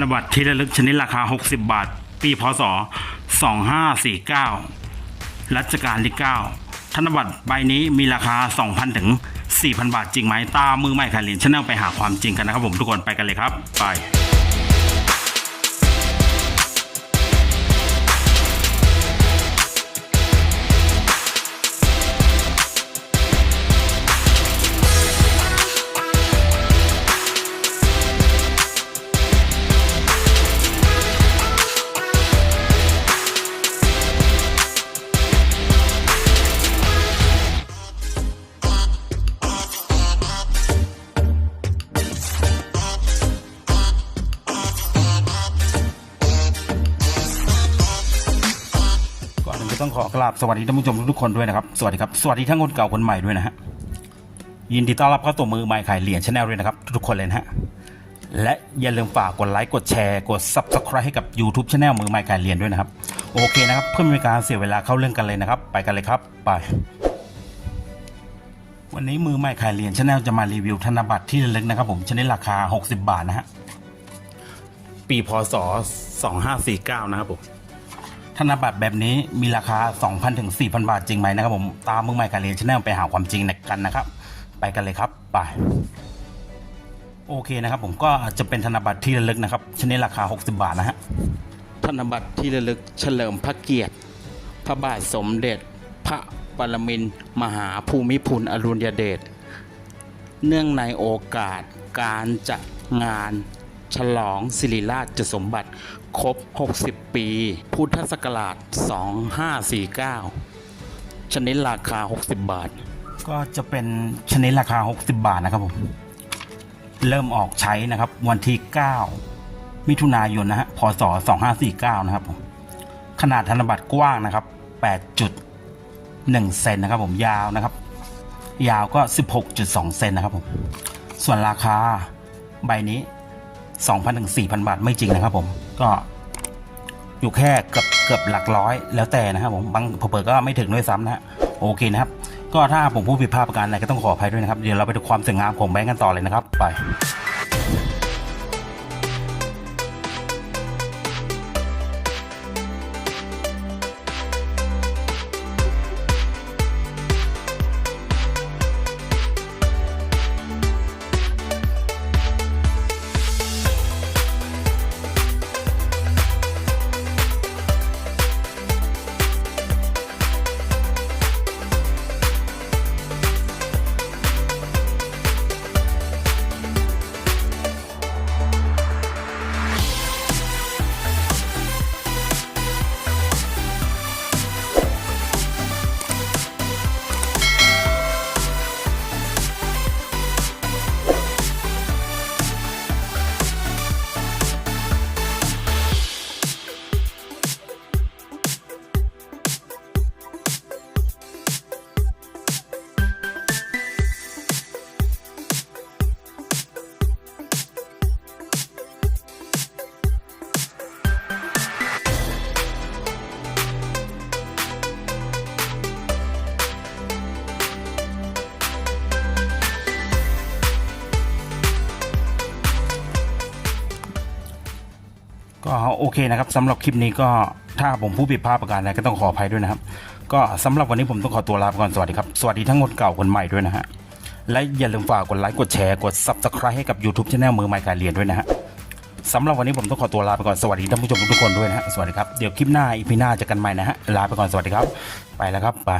นบัตรที่ระลึกชนิดราคา 60 บาท ปีพศ 2549 รัชกาลที่ 9 ธนบัตรใบนี้มีราคา 2,000 ถึง 4,000 บาทจริงไหมตามมือใหม่ขาเหรียญชแนลไปหาความจริงกันนะครับผมทุกคนไปกันเลยครับ ไป ขอกราบสวัสดีท่านผู้ชมทุกคนด้วยนะครับสวัสดีครับสวัสดีทั้งคนเก่าคนใหม่ด้วยนะฮะยินดีต้อนรับเข้าสู่มือใหม่ขายเหรียญชาแนลด้วยนะครับทุกคนเลยนะฮะและอย่าลืมฝากกดไลค์กดแชร์กด Subscribe ให้กับ YouTube c h anel มือใหม่ขายเหรียญด้วยนะครับโอเคนะครับเพื่อไม่ให้การเสียเวลาเข้าเรื่องกันเลยนะครับ ไปกันเลยครับไป วันนี้มือใหม่ขายเหรียญชาแนลจะมารีวิวธนบัตรที่ระลึกนะครับผมชนิดราคา 60 บาทนะฮะปีพศ2549นะครับผม ธนบัตรแบบนี้มีราคา 2,000ถึง4,000 บาทจริงไหมนะครับผมตามมือใหม่การเรียนชแนลไปหาความจริงกันนะครับ ไปกันเลยครับไปโอเคนะครับผมก็จะเป็นธนบัตรที่ระลึกนะครับชนิดราคา 60 บาทนะฮะธนบัตรที่ระลึกเฉลิมพระเกียรติ พระบาทสมเด็จ พระปรมินทรมหาภูมิพลอดุลยเดชเนื่องในโอกาสการจัดงาน ฉลองศิริราชสมบัติ ครบ 60 ปี พุทธศักราช 2549 ชนิดราคา 60 บาท ก็จะเป็นชนิดราคา 60 บาทนะครับผม เริ่มออกใช้นะครับ วันที่ 9 มิถุนายนนะฮะ พศ 2549 นะครับผม ขนาดธนบัตรกว้างนะครับ 8.1 เซนนะครับผม ยาวนะครับ ยาวก็ 16.2 เซนนะครับผม ส่วนราคาใบนี้ 2,000ถึง4,000 บาทไม่จริงนะครับผมก็อยู่แค่เกือบเกือบหลักร้อยแล้วแต่นะครับผมบางเผลอก็ไม่ถึงด้วยซ้ำนะฮะโอเคนะครับ ก็ถ้าผมพูดผิดพลาดประการอะไรก็ต้องขออภัยด้วยนะครับ เดี๋ยวเราไปดูความสวยงามของแบงก์กันต่อเลยนะครับ ไป ก็โอเคนะครับสำหรับคลิปนี้ก็ถ้าผมผู้ผิดพลาดประการใดก็ต้องขออภัยด้วยนะครับ ก็สำหรับวันนี้ผมต้องขอตัวลาไปก่อนสวัสดีครับ สวัสดีทั้งคนเก่าคนใหม่ด้วยนะฮะและอย่าลืมฝากกดไลค์กดแชร์กด Subscribe ให้กับ YouTube c h anel มือใหม่การเรียนด้วยนะฮะสำหรับวันนี้ผมต้องขอตัวลาไปก่อนสวัสดีท่านผู้ชมทุกคนด้วยนะฮะสวัสดีครับเดี๋ยวคลิปหน้าอีพีหน้าเจะกันใหม่นะฮะลาไปก่อนสวัสดีครับ ไปแล้วครับไป